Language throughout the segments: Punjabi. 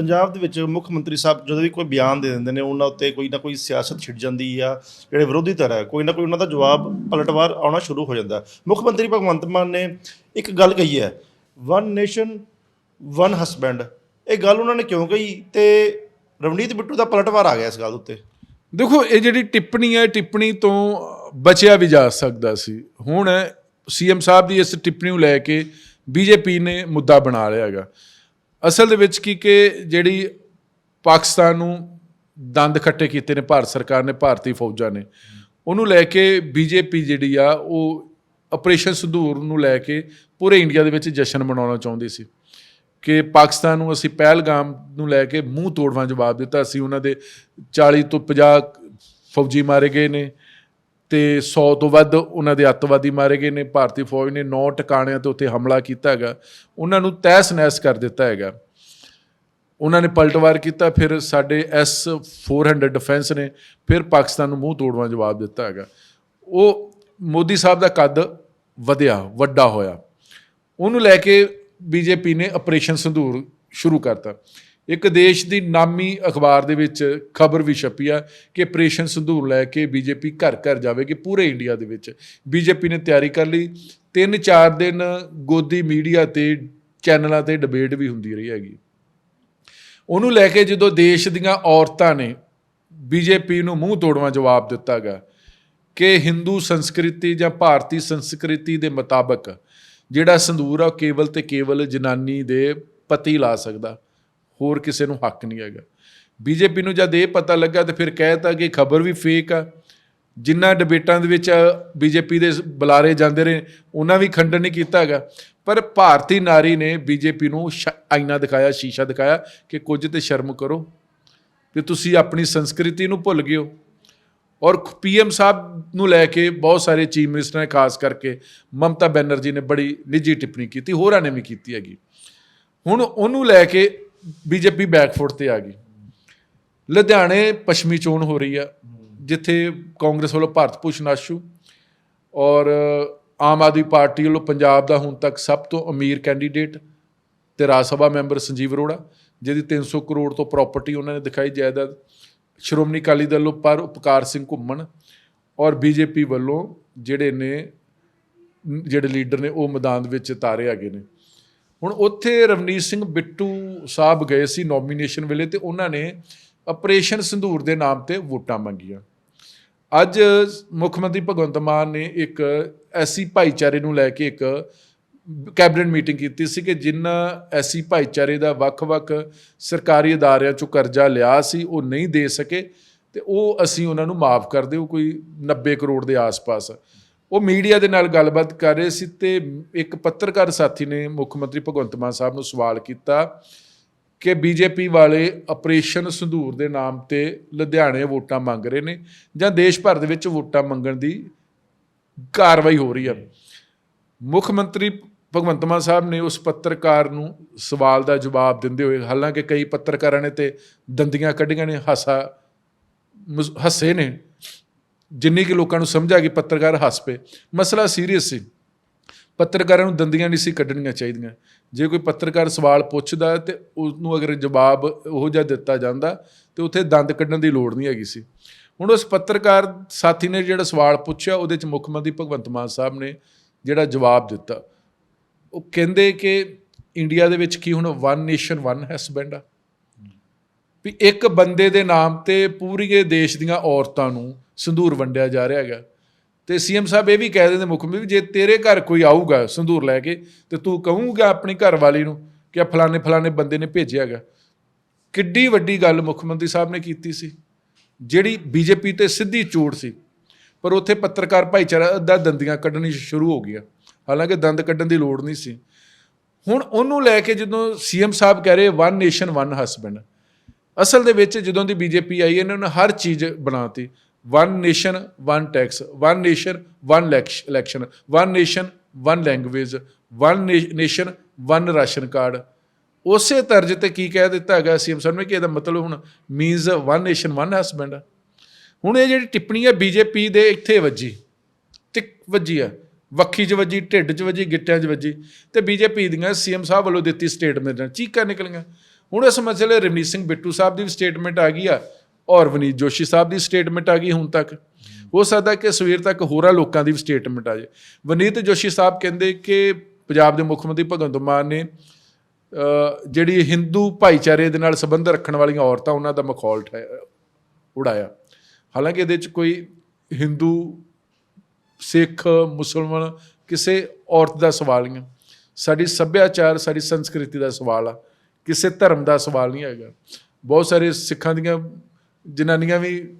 ਪੰਜਾਬ ਦੇ ਵਿੱਚ ਮੁੱਖ ਮੰਤਰੀ ਸਾਹਿਬ ਜਦੋਂ ਵੀ ਕੋਈ ਬਿਆਨ ਦੇ ਦਿੰਦੇ ਨੇ, ਉਹਨਾਂ ਉੱਤੇ ਕੋਈ ਨਾ ਕੋਈ ਸਿਆਸਤ ਛਿੜ ਜਾਂਦੀ ਆ, ਜਿਹੜੇ ਵਿਰੋਧੀ ਧਿਰ ਹੈ ਕੋਈ ਨਾ ਕੋਈ ਉਹਨਾਂ ਦਾ ਜਵਾਬ ਪਲਟਵਾਰ ਆਉਣਾ ਸ਼ੁਰੂ ਹੋ ਜਾਂਦਾ। ਮੁੱਖ ਮੰਤਰੀ ਭਗਵੰਤ ਮਾਨ ਨੇ ਇੱਕ ਗੱਲ ਕਹੀ ਹੈ ਵਨ ਨੇਸ਼ਨ ਵਨ ਹਸਬੈਂਡ ਇਹ ਗੱਲ ਉਹਨਾਂ ਨੇ ਕਿਉਂ ਕਹੀ ਤੇ ਰਵਨੀਤ ਬਿੱਟੂ ਦਾ ਪਲਟਵਾਰ ਆ ਗਿਆ ਇਸ ਗੱਲ ਉੱਤੇ? ਦੇਖੋ, ਇਹ ਜਿਹੜੀ ਟਿੱਪਣੀ ਹੈ, ਟਿੱਪਣੀ ਤੋਂ ਬਚਿਆ ਵੀ ਜਾ ਸਕਦਾ ਸੀ। ਹੁਣ ਸੀਐਮ ਸਾਹਿਬ ਦੀ ਇਸ ਟਿੱਪਣੀ ਨੂੰ ਲੈ ਕੇ ਬੀਜੇਪੀ ਨੇ ਮੁੱਦਾ ਬਣਾ ਲਿਆ ਹੈਗਾ। ਅਸਲ ਦੇ ਵਿੱਚ ਕੀ ਕਿ ਜਿਹੜੀ ਪਾਕਿਸਤਾਨ ਨੂੰ ਦੰਦ ਖੱਟੇ ਕੀਤੇ ਨੇ, ਭਾਰਤ ਸਰਕਾਰ ਨੇ, ਭਾਰਤੀ ਫੌਜਾਂ ਨੇ, ਉਹਨੂੰ ਲੈ ਕੇ ਬੀਜੇਪੀ ਜਿਹੜੀ ਆ, ਉਹ ਆਪਰੇਸ਼ਨ ਸੰਧੂਰ ਨੂੰ ਲੈ ਕੇ ਪੂਰੇ ਇੰਡੀਆ ਦੇ ਵਿੱਚ ਜਸ਼ਨ ਮਨਾਉਣਾ ਚਾਹੁੰਦੀ ਸੀ ਕਿ ਪਾਕਿਸਤਾਨ ਨੂੰ ਅਸੀਂ ਪਹਿਲਗਾਮ ਨੂੰ ਲੈ ਕੇ ਮੂੰਹ ਤੋੜਵਾਂ ਜਵਾਬ ਦਿੱਤਾ ਅਸੀਂ ਉਹਨਾਂ ਦੇ 40 ਤੋਂ 50 ਫੌਜੀ ਮਾਰੇ ਗਏ ਨੇ। ਤੇ 100 ਤੋਂ ਵੱਧ ਉਹਨਾਂ ਦੇ ਅੱਤਵਾਦੀ ਮਾਰੇ ਗਏ ਨੇ, ਭਾਰਤੀ ਫੌਜ ਨੇ 9 ਟਿਕਾਣਿਆਂ ਤੇ ਉੱਤੇ ਹਮਲਾ ਕੀਤਾ ਹੈਗਾ। ਉਹਨਾਂ ਨੂੰ ਤਹਿਸ ਨਹਿਸ ਕਰ ਦਿੱਤਾ ਹੈਗਾ। ਉਹਨਾਂ ਨੇ ਪਲਟਵਾਰ ਕੀਤਾ, ਫਿਰ ਸਾਡੇ ਐਸ 400 ਡਿਫੈਂਸ ਨੇ ਫਿਰ ਪਾਕਿਸਤਾਨ ਨੂੰ ਮੂੰਹ ਤੋੜਵਾਂ ਜਵਾਬ ਦਿੱਤਾ ਹੈਗਾ। ਉਹ ਮੋਦੀ ਸਾਹਿਬ ਦਾ ਕੱਦ ਵਧਿਆ, ਵੱਡਾ ਹੋਇਆ। ਉਹਨੂੰ ਲੈ ਕੇ ਬੀਜੇਪੀ ਨੇ ਆਪਰੇਸ਼ਨ ਸੰਧੂਰ ਸ਼ੁਰੂ ਕਰਤਾ। ਇੱਕ ਦੇਸ਼ ਦੀ ਨਾਮੀ ਅਖਬਾਰ ਦੇ ਵਿੱਚ ਖਬਰ ਵੀ ਛਪੀ ਆ ਕਿ ਆਪਰੇਸ਼ਨ ਸੰਧੂਰ ਲੈ ਕੇ ਬੀਜੇਪੀ ਘਰ ਘਰ ਜਾਵੇਗੀ, ਪੂਰੇ ਇੰਡੀਆ ਦੇ ਵਿੱਚ। ਬੀਜੇਪੀ ਨੇ ਤਿਆਰੀ ਕਰ ਲਈ। ਤਿੰਨ ਚਾਰ ਦਿਨ ਗੋਦੀ ਮੀਡੀਆ ਤੇ, ਚੈਨਲਾਂ ਤੇ ਡਿਬੇਟ ਵੀ ਹੁੰਦੀ ਰਹੀ ਹੈਗੀ। ਉਹਨੂੰ ਲੈ ਕੇ ਜਦੋਂ ਦੇਸ਼ ਦੀਆਂ ਔਰਤਾਂ ਨੇ ਬੀਜੇਪੀ ਨੂੰ ਮੂੰਹ ਤੋੜਵਾਂ ਜਵਾਬ ਦਿੱਤਾਗਾ ਕਿ ਹਿੰਦੂ ਸੰਸਕ੍ਰਿਤੀ ਜਾਂ ਭਾਰਤੀ ਸੰਸਕ੍ਰਿਤੀ ਦੇ ਮੁਤਾਬਕ ਜਿਹੜਾ ਸੰਧੂਰ ਆ ਉਹ ਕੇਵਲ ਤੇ ਕੇਵਲ ਜਨਾਨੀ ਦੇ ਪਤੀ ਲਾ ਸਕਦਾ। ਹੋਰ ਕਿਸੇ ਨੂੰ ਹੱਕ ਨਹੀਂ ਹੈਗਾ। ਬੀਜੇਪੀ ਨੂੰ ਜਦ ਇਹ ਪਤਾ ਲੱਗਾ ਤੇ ਫਿਰ ਕਹਿਤਾ ਕਿ ਖਬਰ ਵੀ ਫੇਕ ਆ। ਜਿੰਨਾ ਡਿਬੇਟਾਂ ਦੇ ਵਿੱਚ ਬੀਜੇਪੀ ਦੇ ਬੁਲਾਰੇ ਜਾਂਦੇ ਰਹੇ, ਉਹਨਾਂ ਵੀ ਖੰਡਨ ਨਹੀਂ ਕੀਤਾ ਹੈਗਾ। ਪਰ ਭਾਰਤੀ ਨਾਰੀ ਨੇ ਬੀਜੇਪੀ ਨੂੰ ਸ਼- ਆਈਨਾ ਦਿਖਾਇਆ, ਸ਼ੀਸ਼ਾ ਦਿਖਾਇਆ ਕਿ ਕੁਝ ਤੇ ਸ਼ਰਮ ਕਰੋ ਕਿ ਤੁਸੀਂ ਆਪਣੀ ਸੰਸਕ੍ਰਿਤੀ ਨੂੰ ਭੁੱਲ ਗਏ ਹੋ। ਔਰ ਪੀਐਮ ਸਾਹਿਬ ਨੂੰ ਲੈ ਕੇ ਬਹੁਤ ਸਾਰੇ ਚੀਫ ਮਿਨਿਸਟਰ ਨੇ, ਖਾਸ ਕਰਕੇ ਮਮਤਾ ਬੈਨਰਜੀ ਨੇ ਬੜੀ ਨਿੱਜੀ ਟਿੱਪਣੀ ਕੀਤੀ, ਹੋਰਾਂ ਨੇ ਵੀ ਕੀਤੀ ਹੈਗੀ। ਹੁਣ ਉਹਨੂੰ ਲੈ ਕੇ ਬੀਜੇਪੀ ਬੈਕਫੁੱਟ ਤੇ ਆ ਗਈ। ਲੁਧਿਆਣੇ ਪੱਛਮੀ ਚੋਣ ਹੋ ਰਹੀ ਆ, ਜਿੱਥੇ ਕਾਂਗਰਸ ਵੱਲੋਂ ਭਾਰਤ ਭੂਸ਼ਣ ਆਸ਼ੂ ਔਰ ਆਮ ਆਦਮੀ ਪਾਰਟੀ ਵੱਲੋਂ ਪੰਜਾਬ ਦਾ ਹੁਣ ਤੱਕ ਸਭ ਤੋਂ ਅਮੀਰ ਕੈਂਡੀਡੇਟ ਤੇ ਰਾਜ ਸਭਾ ਮੈਂਬਰ ਸੰਜੀਵ ਅਰੋੜਾ, ਜਿਹਦੀ 300 ਕਰੋੜ ਤੋਂ ਪ੍ਰਾਪਰਟੀ ਉਹਨਾਂ ਨੇ ਦਿਖਾਈ, ਜਾਇਦਾਦ ਸ਼੍ਰੋਮਣੀ ਅਕਾਲੀ ਦਲ ਵੱਲੋਂ ਪਰ ਉਪਕਾਰ ਸਿੰਘ ਘੁੰਮਣ ਔਰ ਬੀਜੇਪੀ ਵੱਲੋਂ ਜਿਹੜੇ ਨੇ, ਜਿਹੜੇ ਲੀਡਰ ਨੇ ਉਹ ਮੈਦਾਨ ਵਿੱਚ ਤਾਰੇ ਆ ਗਏ ਨੇ। ਹੁਣ ਉੱਥੇ ਰਵਨੀਤ ਸਿੰਘ ਬਿੱਟੂ ਸਾਹਿਬ ਗਏ ਸੀ ਨੋਮੀਨੇਸ਼ਨ ਵੇਲੇ ਤੇ ਉਹਨਾਂ ਨੇ ਆਪਰੇਸ਼ਨ ਸੰਧੂਰ ਦੇ ਨਾਮ ਤੇ ਵੋਟਾਂ ਮੰਗੀਆਂ। ਅੱਜ ਮੁੱਖ ਮੰਤਰੀ ਭਗਵੰਤ ਮਾਨ ਨੇ ਇੱਕ ਐਸੀ ਭਾਈਚਾਰੇ ਨੂੰ ਲੈ ਕੇ ਇੱਕ ਕੈਬਨਿਟ ਮੀਟਿੰਗ ਕੀਤੀ ਸੀ ਕਿ ਜਿਨ੍ਹਾਂ ਐਸੀ ਭਾਈਚਾਰੇ ਦਾ ਵੱਖ-ਵੱਖ ਸਰਕਾਰੀ ਅਦਾਰਿਆਂ ਚੋਂ ਕਰਜ਼ਾ ਲਿਆ ਸੀ, ਉਹ ਨਹੀਂ ਦੇ ਸਕੇ ਤੇ ਉਹ ਅਸੀਂ ਉਹਨਾਂ ਨੂੰ ਮਾਫ ਕਰ ਦਿਓ, ਕੋਈ 90 ਕਰੋੜ ਦੇ ਆਸ-ਪਾਸ। ਉਹ ਮੀਡੀਆ ਦੇ ਨਾਲ ਗੱਲਬਾਤ ਕਰ ਰਹੇ ਸੀ ਤੇ ਇੱਕ ਪੱਤਰਕਾਰ ਸਾਥੀ ਨੇ ਮੁੱਖ ਮੰਤਰੀ ਭਗਵੰਤ ਮਾਨ ਸਾਹਿਬ ਨੂੰ ਸਵਾਲ ਕੀਤਾ ਕਿ ਬੀਜੇਪੀ ਵਾਲੇ ਆਪਰੇਸ਼ਨ ਸੰਧੂਰ ਦੇ ਨਾਮ ਤੇ ਲੁਧਿਆਣੇ ਵੋਟਾਂ ਮੰਗ ਰਹੇ ਨੇ ਜਾਂ ਦੇਸ਼ ਭਰ ਦੇ ਵਿੱਚ ਵੋਟਾਂ ਮੰਗਣ ਦੀ ਕਾਰਵਾਈ ਹੋ ਰਹੀ ਹੈ ਮੁੱਖ ਮੰਤਰੀ ਭਗਵੰਤ ਮਾਨ ਸਾਹਿਬ ਨੇ ਉਸ ਪੱਤਰਕਾਰ ਨੂੰ ਸਵਾਲ ਦਾ ਜਵਾਬ ਦਿੰਦੇ ਹੋਏ, ਹਾਲਾਂਕਿ ਕਈ ਪੱਤਰਕਾਰਾਂ ਨੇ ਤੇ ਦੰਦੀਆਂ ਕੱਢੀਆਂ ਨੇ, ਹਾਸਾ ਮਸ- ਹੱਸੇ ਨੇ। ਜਿੰਨੀ ਕਿ ਲੋਕਾਂ ਨੂੰ ਸਮਝ ਆ ਗਈ, ਪੱਤਰਕਾਰ ਹੱਸ ਪਏ ਮਸਲਾ ਸੀਰੀਅਸ ਸੀ। ਪੱਤਰਕਾਰਾਂ ਨੂੰ ਦੰਦੀਆਂ ਨਹੀਂ ਸੀ ਕੱਢਣੀਆਂ ਚਾਹੀਦੀਆਂ। ਜੇ ਕੋਈ ਪੱਤਰਕਾਰ ਸਵਾਲ ਪੁੱਛਦਾ ਤੇ ਉਸ ਨੂੰ ਅਗਰ ਜਵਾਬ ਉਹੋ ਜਿਹਾ ਦਿੱਤਾ ਜਾਂਦਾ, ਤੇ ਉੱਥੇ ਦੰਦ ਕੱਢਣ ਦੀ ਲੋੜ ਨਹੀਂ ਹੈਗੀ ਸੀ। ਹੁਣ ਉਸ ਪੱਤਰਕਾਰ ਸਾਥੀ ਨੇ ਜਿਹੜਾ ਸਵਾਲ ਪੁੱਛਿਆ, ਉਹਦੇ ਚ ਮੁੱਖ ਮੰਤਰੀ ਭਗਵੰਤ ਮਾਨ ਸਾਹਿਬ ਨੇ ਜਿਹੜਾ ਜਵਾਬ ਦਿੱਤਾ। ਉਹ ਕਹਿੰਦੇ ਕਿ ਇੰਡੀਆ ਦੇ ਵਿੱਚ ਕੀ ਹੁਣ ਵਨ ਨੇਸ਼ਨ ਵਨ ਹਸਬੈਂਡ ਆ? ਵੀ ਇੱਕ ਬੰਦੇ ਦੇ ਨਾਮ ਤੇ ਪੂਰੇ ਦੇਸ਼ ਦੀਆਂ ਔਰਤਾਂ ਨੂੰ ਸੰਧੂਰ ਵੰਡਿਆ ਜਾ ਰਿਹਾ ਹੈਗਾ। ਤੇ ਸੀਐਮ ਸਾਹਿਬ ਇਹ ਵੀ ਕਹਿ ਦਿੰਦੇ ਮੁੱਖ ਮੰਤਰੀ ਵੀ ਜੇ ਤੇਰੇ ਘਰ ਕੋਈ ਆਊਗਾ ਸੰਧੂਰ ਲੈ ਕੇ, ਤੇ ਤੂੰ ਕਹੂੰਗਾ ਆਪਣੀ ਘਰ ਵਾਲੀ ਨੂੰ ਕਿ ਆ ਫਲਾਣੇ ਫਲਾਣੇ ਬੰਦੇ ਨੇ ਭੇਜਿਆ ਹੈਗਾ। ਕਿੱਡੀ ਵੱਡੀ ਗੱਲ ਮੁੱਖ ਮੰਤਰੀ ਸਾਹਿਬ ਨੇ ਕੀਤੀ ਸੀ, ਜਿਹੜੀ ਬੀਜੇਪੀ ਤੇ ਸਿੱਧੀ ਚੋੜ ਸੀ। ਪਰ ਉੱਥੇ ਪੱਤਰਕਾਰ ਭਾਈਚਾਰਾ ਅੱਧਾ ਦੰਦੀਆਂ ਕੱਢਣੀ ਸ਼ੁਰੂ ਹੋ ਗਿਆ ਹਾਲਾਂਕਿ ਦੰਦ ਕੱਢਣ ਦੀ ਲੋੜ ਨਹੀਂ ਸੀ। ਹੁਣ ਉਹਨੂੰ ਲੈ ਕੇ ਜਦੋਂ ਸੀਐਮ ਸਾਹਿਬ ਕਹਿ ਰਹੇ ਵਨ ਨੇਸ਼ਨ ਵਨ ਹਸਬੈਂਡ ਅਸਲ ਦੇ ਵਿੱਚ ਜਦੋਂ ਦੀ ਬੀਜੇਪੀ ਆਈ, ਇਹਨਾਂ ਨੇ ਹਰ ਚੀਜ਼ ਬਣਾਤੀ। One nation one tax one nation one election one nation one language one nation one ration card ਉਸੇ ਤਰਜ ਤੇ ਕੀ ਕਹਿ ਦਿੱਤਾ ਹੈਗਾ ਸੀਐਮ ਸਾਹਿਬ ਨੇ ਕਿ ਇਹਦਾ ਮਤਲਬ ਹੁਣ means one nation one husband ਹੁਣ ਇਹ ਜਿਹੜੀ ਟਿੱਪਣੀ ਹੈ ਬੀਜੇਪੀ ਦੇ ਇੱਥੇ ਵੱਜੀ। ਟਿਕ ਵੱਜੀ ਆ। ਵੱਖੀ 'ਚ ਵੱਜੀ, ਢਿੱਡ 'ਚ ਵੱਜੀ, ਗਿੱਟਿਆਂ 'ਚ ਵੱਜੀ। ਤੇ ਬੀਜੇਪੀ ਦੀਆਂ ਸੀਐਮ ਸਾਹਿਬ ਵੱਲੋਂ ਦਿੱਤੀ ਸਟੇਟਮੈਂਟ ਚੀਕਾਂ ਨਿਕਲੀਆਂ। ਹੁਣ ਇਸ ਮਸਲੇ ਰਵਨੀਤ ਸਿੰਘ ਬਿੱਟੂ ਸਾਹਿਬ ਦੀ ਵੀ ਸਟੇਟਮੈਂਟ ਆ ਗਈ ਆ। ਔਰ ਵਨੀਤ ਜੋਸ਼ੀ ਸਾਹਿਬ ਦੀ ਸਟੇਟਮੈਂਟ ਆ ਗਈ ਹੁਣ ਤੱਕ। ਹੋ ਸਕਦਾ ਕਿ ਸਵੇਰ ਤੱਕ ਹੋਰਾਂ ਲੋਕਾਂ ਦੀ ਵੀ ਸਟੇਟਮੈਂਟ ਆ ਜਾਏ। ਵਨੀਤ ਜੋਸ਼ੀ ਸਾਹਿਬ ਕਹਿੰਦੇ ਕਿ ਪੰਜਾਬ ਦੇ ਮੁੱਖ ਮੰਤਰੀ ਭਗਵੰਤ ਮਾਨ ਨੇ ਜਿਹੜੀ ਹਿੰਦੂ ਭਾਈਚਾਰੇ ਦੇ ਨਾਲ ਸੰਬੰਧ ਰੱਖਣ ਵਾਲੀਆਂ ਔਰਤਾਂ, ਉਹਨਾਂ ਦਾ ਮਖੌਲ ਠਹਿ- ਉਡਾਇਆ। ਹਾਲਾਂਕਿ ਇਹਦੇ ਚ ਕੋਈ ਹਿੰਦੂ, ਸਿੱਖ, ਮੁਸਲਮਾਨ ਕਿਸੇ ਔਰਤ ਦਾ ਸਵਾਲ ਨਹੀਂ ਸਾਡੀ ਸੱਭਿਆਚਾਰ, ਸਾਡੀ ਸੰਸਕ੍ਰਿਤੀ ਦਾ ਸਵਾਲ ਆ। ਕਿਸੇ ਧਰਮ ਦਾ ਸਵਾਲ ਨਹੀਂ ਹੈਗਾ। ਬਹੁਤ ਸਾਰੇ ਸਿੱਖਾਂ ਦੀਆਂ ਜਨਾਨੀਆਂ ਵੀ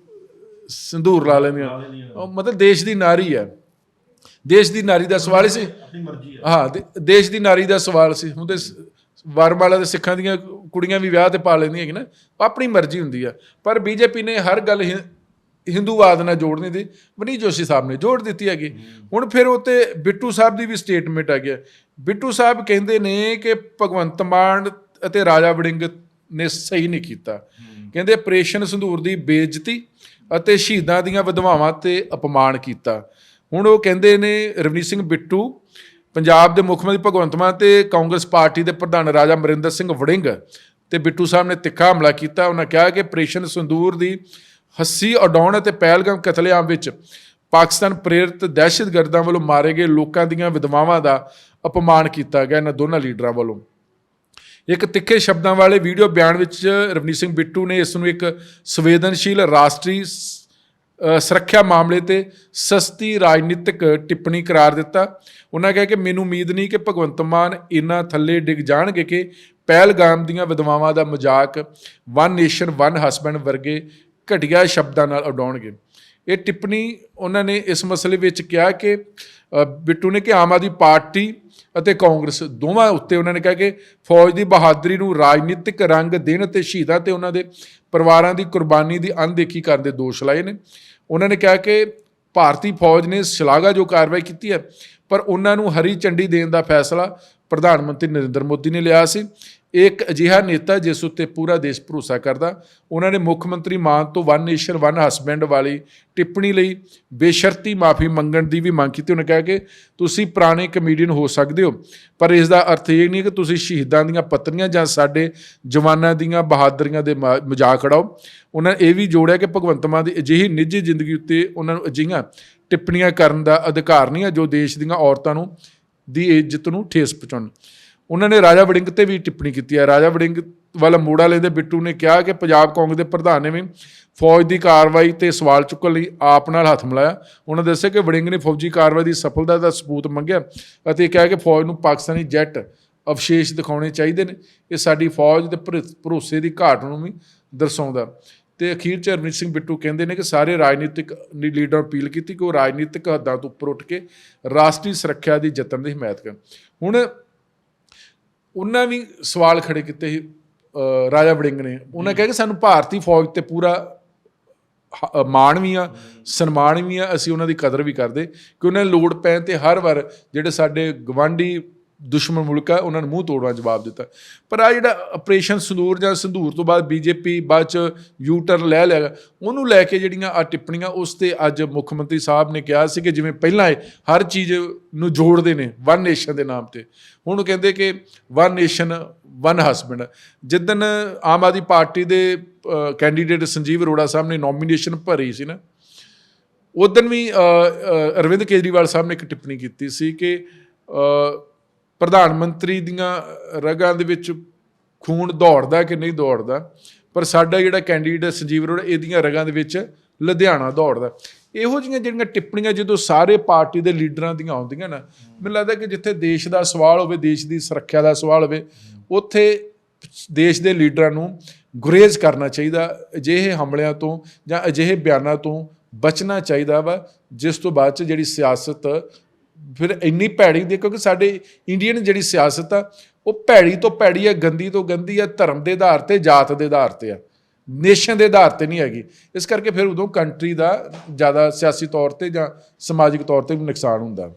ਸੰਧੂਰ ਲਾ ਲੈਂਦੀਆਂ। ਉਹ ਮਤਲਬ ਦੇਸ਼ ਦੀ ਨਾਰੀ ਹੈ। ਦੇਸ਼ ਦੀ ਨਾਰੀ ਦਾ ਸਵਾਲ ਸੀ। ਆਪਣੀ ਮਰਜ਼ੀ ਹੈ। ਦੇਸ਼ ਦੀ ਨਾਰੀ ਦਾ ਸਵਾਲ ਸੀ। ਹੁਣ ਤੇ ਵਰਮਾਲਾ ਦੇ ਸਿੱਖਾਂ ਦੀਆਂ ਕੁੜੀਆਂ ਵੀ ਵਿਆਹ ਤੇ ਪਾ ਲੈਂਦੀਆਂ ਹੈਗੀਆਂ ਨਾ। ਆਪਣੀ ਮਰਜ਼ੀ ਹੁੰਦੀ ਆ। ਪਰ ਬੀਜੇਪੀ ਨੇ ਹਰ ਗੱਲ ਹਿੰਦੂਵਾਦ ਨਾਲ ਜੋੜਨੀ ਦੀ ਮਨੀ ਜੋਸ਼ੀ ਸਾਹਿਬ ਨੇ ਜੋੜ ਦਿੱਤੀ ਹੈਗੀ। ਹੁਣ ਫਿਰ ਉਤੇ ਬਿੱਟੂ ਸਾਹਿਬ ਦੀ ਵੀ ਸਟੇਟਮੈਂਟ ਆ। ਗਿਆ ਬਿੱਟੂ ਸਾਹਿਬ ਕਹਿੰਦੇ ਨੇ ਕਿ ਭਗਵੰਤ ਮਾਨ ਅਤੇ ਰਾਜਾ ਵੜਿੰਗ ਨੇ ਸਹੀ ਨਹੀਂ ਕੀਤਾ। ਕਹਿੰਦੇ ਆਪਰੇਸ਼ਨ ਸੰਧੂਰ ਦੀ ਬੇਇੱਜ਼ਤੀ ਅਤੇ ਸ਼ਹੀਦਾਂ ਦੀਆਂ ਵਿਧਵਾਵਾਂ ਤੇ ਅਪਮਾਨ ਕੀਤਾ। ਹੁਣ ਉਹ ਕਹਿੰਦੇ ਨੇ ਰਵਨੀਤ ਸਿੰਘ ਬਿੱਟੂ ਪੰਜਾਬ ਦੇ ਮੁੱਖ ਮੰਤਰੀ ਭਗਵੰਤ ਮਾਨ ਤੇ ਕਾਂਗਰਸ ਪਾਰਟੀ ਦੇ ਪ੍ਰਧਾਨ ਰਾਜਾ ਅਮਰਿੰਦਰ ਸਿੰਘ ਵੜਿੰਗ ਤੇ ਬਿੱਟੂ ਸਾਹਿਬ ਨੇ ਤਿੱਖਾ ਹਮਲਾ ਕੀਤਾ। ਉਹਨਾਂ ਕਿਹਾ ਕਿ ਆਪਰੇਸ਼ਨ ਸੰਦੂਰ ਦੀ ਹੱਸੀ ਉਡਾਉਣ ਅਤੇ ਪਹਿਲਗਾਮ ਕਤਲੇਆਮ ਵਿੱਚ ਪਾਕਿਸਤਾਨ ਪ੍ਰੇਰਿਤ ਦਹਿਸ਼ਤਗਰਦਾਂ ਵੱਲੋਂ ਮਾਰੇ ਗਏ ਲੋਕਾਂ ਦੀਆਂ ਵਿਧਵਾਵਾਂ ਦਾ ਅਪਮਾਨ ਕੀਤਾ ਗਿਆ। ਇਹਨਾਂ ਦੋਨਾਂ ਲੀਡਰਾਂ ਵੱਲੋਂ ਇੱਕ ਤਿੱਖੇ ਸ਼ਬਦਾਂ ਵਾਲੇ ਵੀਡੀਓ ਬਿਆਨ ਵਿੱਚ ਰਵਨੀਤ ਸਿੰਘ ਬਿੱਟੂ ਨੇ ਇਸ ਨੂੰ ਇੱਕ ਸੰਵੇਦਨਸ਼ੀਲ ਰਾਸ਼ਟਰੀ ਸ- ਸੁਰੱਖਿਆ ਮਾਮਲੇ ਤੇ ਸਸਤੀ ਰਾਜਨੀਤਿਕ ਟਿੱਪਣੀ ਕਰਾਰ ਦਿੱਤਾ। ਉਹਨਾਂ ਕਿਹਾ ਕਿ ਮੈਨੂੰ ਉਮੀਦ ਨਹੀਂ ਕਿ ਭਗਵੰਤ ਮਾਨ ਇੰਨਾ ਥੱਲੇ ਡਿੱਗ ਜਾਣਗੇ ਕਿ ਪਹਿਲਗਾਮ ਦੀਆਂ ਵਿਧਵਾਵਾਂ ਦਾ ਮਜ਼ਾਕ ਵਨ ਨੇਸ਼ਨ ਵਨ ਹਸਬੈਂਡ ਵਰਗੇ ਘਟੀਆ ਸ਼ਬਦਾਂ ਨਾਲ ਉਡਾਉਣਗੇ। ਇਹ ਟਿੱਪਣੀ ਉਹਨਾਂ ਨੇ ਇਸ ਮਸਲੇ ਵਿੱਚ ਕਿਹਾ ਕਿ ਬਿੱਟੂ ਨੇ ਕਿ ਆਮ ਆਦਮੀ ਪਾਰਟੀ ਅਤੇ ਕਾਂਗਰਸ ਦੋਵਾਂ ਉੱਤੇ ਉਹਨਾਂ ਨੇ ਕਿਹਾ ਕਿ ਫੌਜ ਦੀ ਬਹਾਦਰੀ ਨੂੰ ਰਾਜਨੀਤਿਕ ਰੰਗ ਦੇਣ ਅਤੇ ਸ਼ਹੀਦਾਂ ਤੇ ਉਹਨਾਂ ਦੇ ਪਰਿਵਾਰਾਂ ਦੀ ਕੁਰਬਾਨੀ ਦੀ ਅਣਦੇਖੀ ਕਰਨ ਦੇ ਦੋਸ਼ ਲਾਏ ਨੇ। ਉਹਨਾਂ ਨੇ ਕਿਹਾ ਕਿ ਭਾਰਤੀ ਫੌਜ ਨੇ ਸ਼ਲਾਘਾ ਜੋ ਕਾਰਵਾਈ ਕੀਤੀ ਹੈ, ਪਰ ਉਹਨਾਂ ਨੂੰ ਹਰੀ ਝੰਡੀ ਦੇਣ ਦਾ ਫੈਸਲਾ ਪ੍ਰਧਾਨ ਮੰਤਰੀ ਨਰਿੰਦਰ ਮੋਦੀ ਨੇ ਲਿਆ ਸੀ। ਇੱਕ ਅਜਿਹਾ ਨੇਤਾ ਜਿਸ ਉੱਤੇ ਪੂਰਾ ਦੇਸ਼ ਭਰੋਸਾ ਕਰਦਾ, ਉਹਨਾਂ ਨੇ ਮੁੱਖ ਮੰਤਰੀ ਮਾਨ ਤੋਂ ਵਨ ਨੇਸ਼ਨ, ਵਨ ਹਸਬੈਂਡ ਵਾਲੀ ਟਿੱਪਣੀ ਲਈ ਬੇਸ਼ਰਤੀ ਮਾਫੀ ਮੰਗਣ ਦੀ ਵੀ ਮੰਗ ਕੀਤੀ। ਉਹਨੇ ਕਿਹਾ ਕਿ ਤੁਸੀਂ ਪੁਰਾਣੇ ਕਮੇਡੀਅਨ ਹੋ ਸਕਦੇ ਹੋ, ਪਰ ਇਸ ਦਾ ਅਰਥ ਇਹ ਨਹੀਂ ਕਿ ਤੁਸੀਂ ਸ਼ਹੀਦਾਂ ਦੀਆਂ ਪਤਨੀਆਂ ਜਾਂ ਸਾਡੇ ਜਵਾਨਾਂ ਦੀਆਂ ਬਹਾਦਰੀਆਂ ਦੇ ਮਾ- ਮਜ਼ਾਕ ਉਡਾਓ। ਉਹਨਾਂ ਇਹ ਵੀ ਜੋੜਿਆ ਕਿ ਭਗਵੰਤ ਮਾਨ ਦੀ ਅਜਿਹੀ ਨਿੱਜੀ ਜ਼ਿੰਦਗੀ ਉੱਤੇ ਉਹਨਾਂ ਨੂੰ ਅਜਿਹੀਆਂ ਟਿੱਪਣੀਆਂ ਕਰਨ ਦਾ ਅਧਿਕਾਰ ਨਹੀਂ ਹੈ ਜੋ ਦੇਸ਼ ਦੀਆਂ ਔਰਤਾਂ ਨੂੰ ਦੀ ਇੱਜ਼ਤ ਨੂੰ ਠੇਸ ਪਹੁੰਚਾਉਣ। ਉਹਨਾਂ ਨੇ ਰਾਜਾ ਵੜਿੰਗ ਤੇ ਵੀ ਟਿੱਪਣੀ ਕੀਤੀ ਹੈ। ਰਾਜਾ ਵੜਿੰਗ ਵਾਲਾ ਮੋੜਾ ਲੈਂਦੇ ਬਿੱਟੂ ਨੇ ਕਿਹਾ ਕਿ ਪੰਜਾਬ ਕਾਂਗਰਸ ਦੇ ਪ੍ਰਧਾਨ ਨੇ ਵੀ ਫੌਜ ਦੀ ਕਾਰਵਾਈ ਤੇ ਸਵਾਲ ਚੁੱਕਣ ਲਈ ਆਪ ਨਾਲ ਹੱਥ ਮਿਲਾਇਆ। ਉਹਨਾਂ ਦੱਸਿਆ ਕਿ ਵੜਿੰਗ ਨੇ ਫੌਜੀ ਕਾਰਵਾਈ ਦੀ ਸਫਲਤਾ ਦਾ ਸਬੂਤ ਮੰਗਿਆ ਅਤੇ ਕਿਹਾ ਕਿ ਫੌਜ ਨੂੰ ਪਾਕਿਸਤਾਨੀ ਜੈਟ ਅਵਸ਼ੇਸ਼ ਦਿਖਾਉਣੇ ਚਾਹੀਦੇ ਨੇ। ਇਹ ਸਾਡੀ ਫੌਜ ਦੇ ਭਰ- ਭਰੋਸੇ ਦੀ ਘਾਟ ਨੂੰ ਵੀ ਦਰਸਾਉਂਦਾ। ਤੇ ਅਖੀਰ ਚ ਰਵਨੀਤ ਸਿੰਘ ਬਿੱਟੂ ਕਹਿੰਦੇ ਨੇ ਕਿ ਸਾਰੇ ਰਾਜਨੀਤਿਕ ਨੀ- ਲੀਡਰਾਂ ਨੂੰ ਅਪੀਲ ਕੀਤੀ ਕਿ ਉਹ ਰਾਜਨੀਤਿਕ ਹੱਦਾਂ ਤੋਂ ਉੱਪਰ ਉੱਠ ਕੇ ਰਾਸ਼ਟਰੀ ਸੁਰੱਖਿਆ ਦੀ ਯਤਨ ਦੀ ਹਮਾਇਤ ਕਰਨ। ਹੁਣ ਉਹਨਾਂ ਵੀ ਸਵਾਲ ਖੜੇ ਕੀਤੇ ਸੀ ਰਾਜਾ ਵੜਿੰਗ ਨੇ। ਉਹਨਾਂ ਕਿਹਾ ਕਿ ਸਾਨੂੰ ਭਾਰਤੀ ਫੌਜ ਤੇ ਪੂਰਾ ਮਾਣ ਵੀ ਆ, ਸਨਮਾਨ ਵੀ ਆ, ਅਸੀਂ ਉਹਨਾਂ ਦੀ ਕਦਰ ਵੀ ਕਰਦੇ। ਕਿ ਉਹਨਾਂ ਲੋੜ ਪੈਣ ਤੇ ਹਰ ਵਾਰ ਜਿਹੜੇ ਸਾਡੇ ਗਵਾਂਢੀ ਦੁਸ਼ਮਣ ਮੁਲਕ ਹੈ, ਉਹਨਾਂ ਨੂੰ ਮੂੰਹ ਤੋੜਵਾ ਜਵਾਬ ਦਿੱਤਾ। ਪਰ ਆ ਜਿਹੜਾ ਆਪਰੇਸ਼ਨ ਸੰਦੂਰ ਜਾਂ ਸੰਧੂਰ ਤੋਂ ਬਾਅਦ ਬੀਜੇਪੀ ਬਾਅਦ ਚ ਯੂ ਟਰਨ ਲੈ ਲਿਆ, ਉਹਨੂੰ ਲੈ ਕੇ ਜਿਹੜੀਆਂ ਆ ਟਿੱਪਣੀਆਂ, ਉਸ ਤੇ ਅੱਜ ਮੁੱਖ ਮੰਤਰੀ ਸਾਹਿਬ ਨੇ ਕਿਹਾ ਸੀ ਕਿ ਜਿਵੇਂ ਪਹਿਲਾਂ ਇਹ ਹਰ ਚੀਜ਼ ਨੂੰ ਜੋੜਦੇ ਨੇ ਵਨ ਨੇਸ਼ਨ ਦੇ ਨਾਮ ਤੇ। ਹੁਣ ਉਹ ਕਹਿੰਦੇ ਕਿ ਵਨ ਨੇਸ਼ਨ ਵਨ ਹਸਬੈਂਡ ਜਿੱਦਨ ਆਮ ਆਦਮੀ ਪਾਰਟੀ ਦੇ ਕੈਂਡੀਡੇਟ ਸੰਜੀਵ ਅਰੋੜਾ ਸਾਹਿਬ ਨੇ ਨੋਮੀਨੇਸ਼ਨ ਭਰੀ ਸੀ ਨਾ, ਉਦੋਂ ਵੀ ਅਰਵਿੰਦ ਕੇਜਰੀਵਾਲ ਸਾਹਿਬ ਨੇ ਇੱਕ ਟਿੱਪਣੀ ਕੀਤੀ ਸੀ ਕਿ ਪ੍ਰਧਾਨ ਮੰਤਰੀ ਦੀਆਂ ਰਗਾਂ ਦੇ ਵਿੱਚ ਖੂਨ ਦੌੜਦਾ ਕਿ ਨਹੀਂ ਦੌੜਦਾ, ਪਰ ਸਾਡਾ ਜਿਹੜਾ ਕੈਂਡੀਡੇਟ ਸੰਜੀਵ ਅਰੋੜਾ, ਇਹਦੀਆਂ ਰਗਾਂ ਦੇ ਵਿੱਚ ਲੁਧਿਆਣਾ ਦੌੜਦਾ। ਇਹੋ ਜਿਹੀਆਂ ਜਿਹੜੀਆਂ ਟਿੱਪਣੀਆਂ ਜਦੋਂ ਸਾਰੇ ਪਾਰਟੀ ਦੇ ਲੀਡਰਾਂ ਦੀਆਂ ਆਉਂਦੀਆਂ ਨਾ, ਮੈਨੂੰ ਲੱਗਦਾ ਕਿ ਜਿੱਥੇ ਦੇਸ਼ ਦਾ ਸਵਾਲ ਹੋਵੇ, ਦੇਸ਼ ਦੀ ਸੁਰੱਖਿਆ ਦਾ ਸਵਾਲ ਹੋਵੇ, ਉੱਥੇ ਦੇਸ਼ ਦੇ ਲੀਡਰਾਂ ਨੂੰ ਗੁਰੇਜ਼ ਕਰਨਾ ਚਾਹੀਦਾ, ਅਜਿਹੇ ਹਮਲਿਆਂ ਤੋਂ ਜਾਂ ਅਜਿਹੇ ਬਿਆਨਾਂ ਤੋਂ ਬਚਣਾ ਚਾਹੀਦਾ ਵਾ, ਜਿਸ ਤੋਂ ਬਾਅਦ ਚ ਜਿਹੜੀ ਸਿਆਸਤ ਫਿਰ ਇੰਨੀ ਭੈੜੀ ਦੀ ਕਿਉਂਕਿ ਸਾਡੇ ਇੰਡੀਅਨ ਜਿਹੜੀ ਸਿਆਸਤ ਆ, ਉਹ ਭੈੜੀ ਤੋਂ ਭੈੜੀ ਆ, ਗੰਦੀ ਤੋਂ ਗੰਦੀ ਆ, ਧਰਮ ਦੇ ਆਧਾਰ ਤੇ, ਜਾਤ ਦੇ ਆਧਾਰ ਤੇ ਆ। ਨੇਸ਼ਨ ਦੇ ਆਧਾਰ ਤੇ ਨਹੀਂ ਹੈਗੀ। ਇਸ ਕਰਕੇ ਫਿਰ ਉਦੋਂ ਕੰਟਰੀ ਦਾ ਜ਼ਿਆਦਾ ਸਿਆਸੀ ਤੌਰ ਤੇ ਜਾਂ ਸਮਾਜਿਕ ਤੌਰ ਤੇ ਵੀ ਨੁਕਸਾਨ ਹੁੰਦਾ।